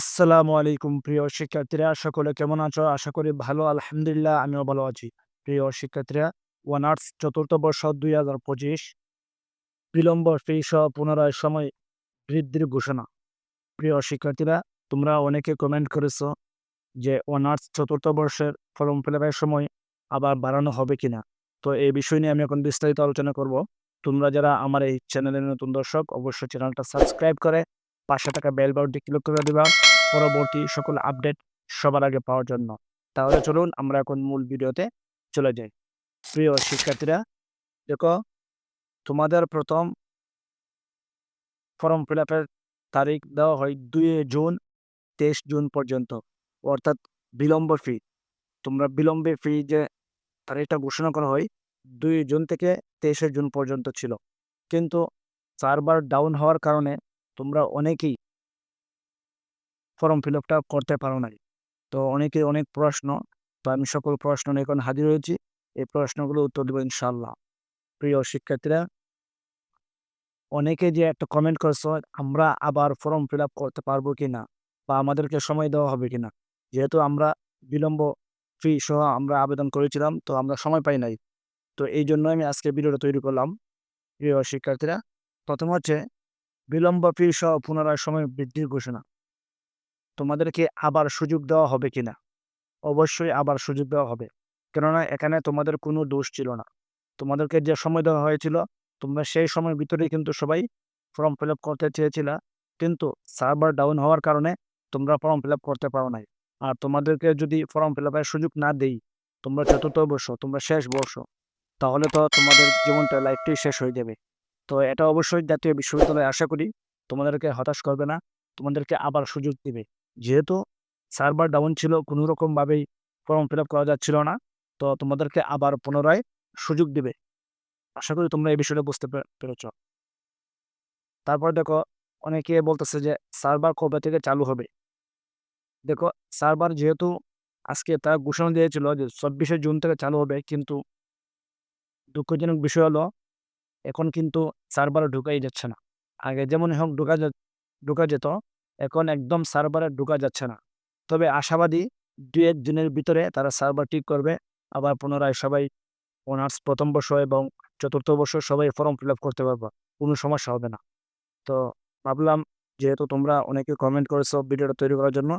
আসসালামু আলাইকুম প্রিয় শিক্ষার্থীরা। সকলে কেমন আছো? আশা করি ভালো, আলহামদুলিল্লাহ, আমিও ভালো আছি। প্রিয় শিক্ষার্থীরা ওয়ানার্স চতুর্থ বর্ষ দুই হাজার পঁচিশ বিলম্ব ফি সহ পুনরায় সময় বৃদ্ধির ঘোষণা। প্রিয় শিক্ষার্থীরা, তোমরা অনেকে কমেন্ট করেছ যে অনার্স চতুর্থ বর্ষের ফর্ম ফিল সময় আবার বাড়ানো হবে কিনা। তো এই বিষয় নিয়ে আমি এখন বিস্তারিত আলোচনা করব। তোমরা যারা আমার এই চ্যানেলের নতুন দর্শক, অবশ্যই চ্যানেলটা সাবস্ক্রাইব করে পাশে থাকা বেল বাটনটি ক্লিক করে দেবা। পরবর্তী সকল আপডেট সবার আগে পাওয়ার জন্য। তাহলে চলুন আমরা এখন মূল ভিডিওতে চলে যাই। প্রিয় শিক্ষার্থীরা, দেখো, তোমাদের প্রথম ফর্ম ফিল আপের তারিখ দেওয়া হয় দুই জুন, তেইশ জুন পর্যন্ত। অর্থাৎ বিলম্ব ফি তোমরা বিলম্বে ফি যে তারিখটা ঘোষণা করা হয়, দুই জুন থেকে তেইশে জুন পর্যন্ত ছিল। কিন্তু সার্ভার ডাউন হওয়ার কারণে তোমরা অনেকেই ফর্ম ফিল আপটা করতে পারো নাই। তো অনেকে অনেক প্রশ্ন, তো আমি সকল প্রশ্ন নিয়ে এখন হাজির হয়েছি। এই প্রশ্নগুলো উত্তর দেবো ইনশাল্লাহ প্রিয় শিক্ষার্থীরা, অনেকে যে একটা কমেন্ট করছ, আমরা আবার ফর্ম ফিল আপ করতে পারব কি না বা আমাদেরকে সময় দেওয়া হবে কি না যেহেতু আমরা বিলম্ব ফি সহ আমরা আবেদন করেছিলাম, তো আমরা সময় পাই নাই। তো এই জন্য আমি আজকে ভিডিওটা তৈরি করলাম। প্রিয় শিক্ষার্থীরা, প্রথম হচ্ছে, বিলম্ব ফি সহ পুনরায় সময় বৃদ্ধির ঘোষণা। তোমাদেরকে আবার সুযোগ দেওয়া হবে কিনা অবশ্যই আবার সুযোগ দেওয়া হবে। কেননা এখানে তোমাদের কোনো দোষ ছিল না। তোমাদেরকে যে সময় দেওয়া হয়েছিল, তোমরা সেই সময়ের ভিতরেই কিন্তু সবাই ফর্ম ফিল করতে চেয়েছিলা। কিন্তু সার্ভার ডাউন হওয়ার কারণে তোমরা ফর্ম ফিল করতে পারো নাই। আর তোমাদেরকে যদি ফর্ম ফিল আপের সুযোগ না দেই, তোমরা চতুর্থ বর্ষ, তোমরা শেষ বর্ষ, তাহলে তো তোমাদের জীবনটা লাইফটাই শেষ হয়ে যাবে। তো এটা অবশ্যই জাতীয় বিশ্ববিদ্যালয়ে আশা করি তোমাদেরকে হতাশ করবে না। তোমাদেরকে আবার সুযোগ দিবে। যেহেতু সার্ভার ডাউন ছিল, কোনো রকমভাবেই ফর্ম ফিল আপ করা যাচ্ছিল না। তো তোমাদেরকে আবার পুনরায় সুযোগ দিবে। আশা করি তোমরা এই বিষয়টা বুঝতে পেরেছ। তারপর দেখো, অনেকে বলতেছে যে সার্ভার কবে থেকে চালু হবে? দেখো সার্ভার যেহেতু আজকে তার ঘোষণা দিয়েছিল যে চব্বিশে জুন থেকে চালু হবে, কিন্তু দুঃখজনক বিষয় হলো, এখন কিন্তু সার্ভার ঢুকাই যাচ্ছে না। আগে যেমন হোক ঢুকা ঢুকা যেত এখন একদম সার্ভারে ঢুকা যাচ্ছে না। তবে আশাবাদী দু এক দিনের ভিতরে তারা সার্ভার ঠিক করবে। আবার পুনরায় সবাই অনার্স প্রথম বর্ষ এবং চতুর্থ বর্ষ সবাই ফর্ম ফিল করতে পারব, কোনো সমস্যা হবে না। তো ভাবলাম যেহেতু তোমরা অনেকে কমেন্ট করেছ ভিডিওটা তৈরি করার জন্য,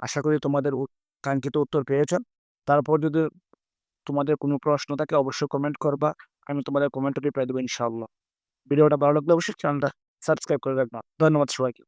আশা করি তোমাদের কাঙ্ক্ষিত উত্তর পেয়েছ। তারপর যদি তোমাদের কোনো প্রশ্ন থাকে অবশ্যই কমেন্ট করবা, আমি তোমাদের কমেন্টে রিপ্লাই দেবো ইনশাআল্লাহ। ভিডিওটা ভালো লাগলে অবশ্যই চ্যানেলটা সাবস্ক্রাইব করে রাখবা। ধন্যবাদ সবাইকে।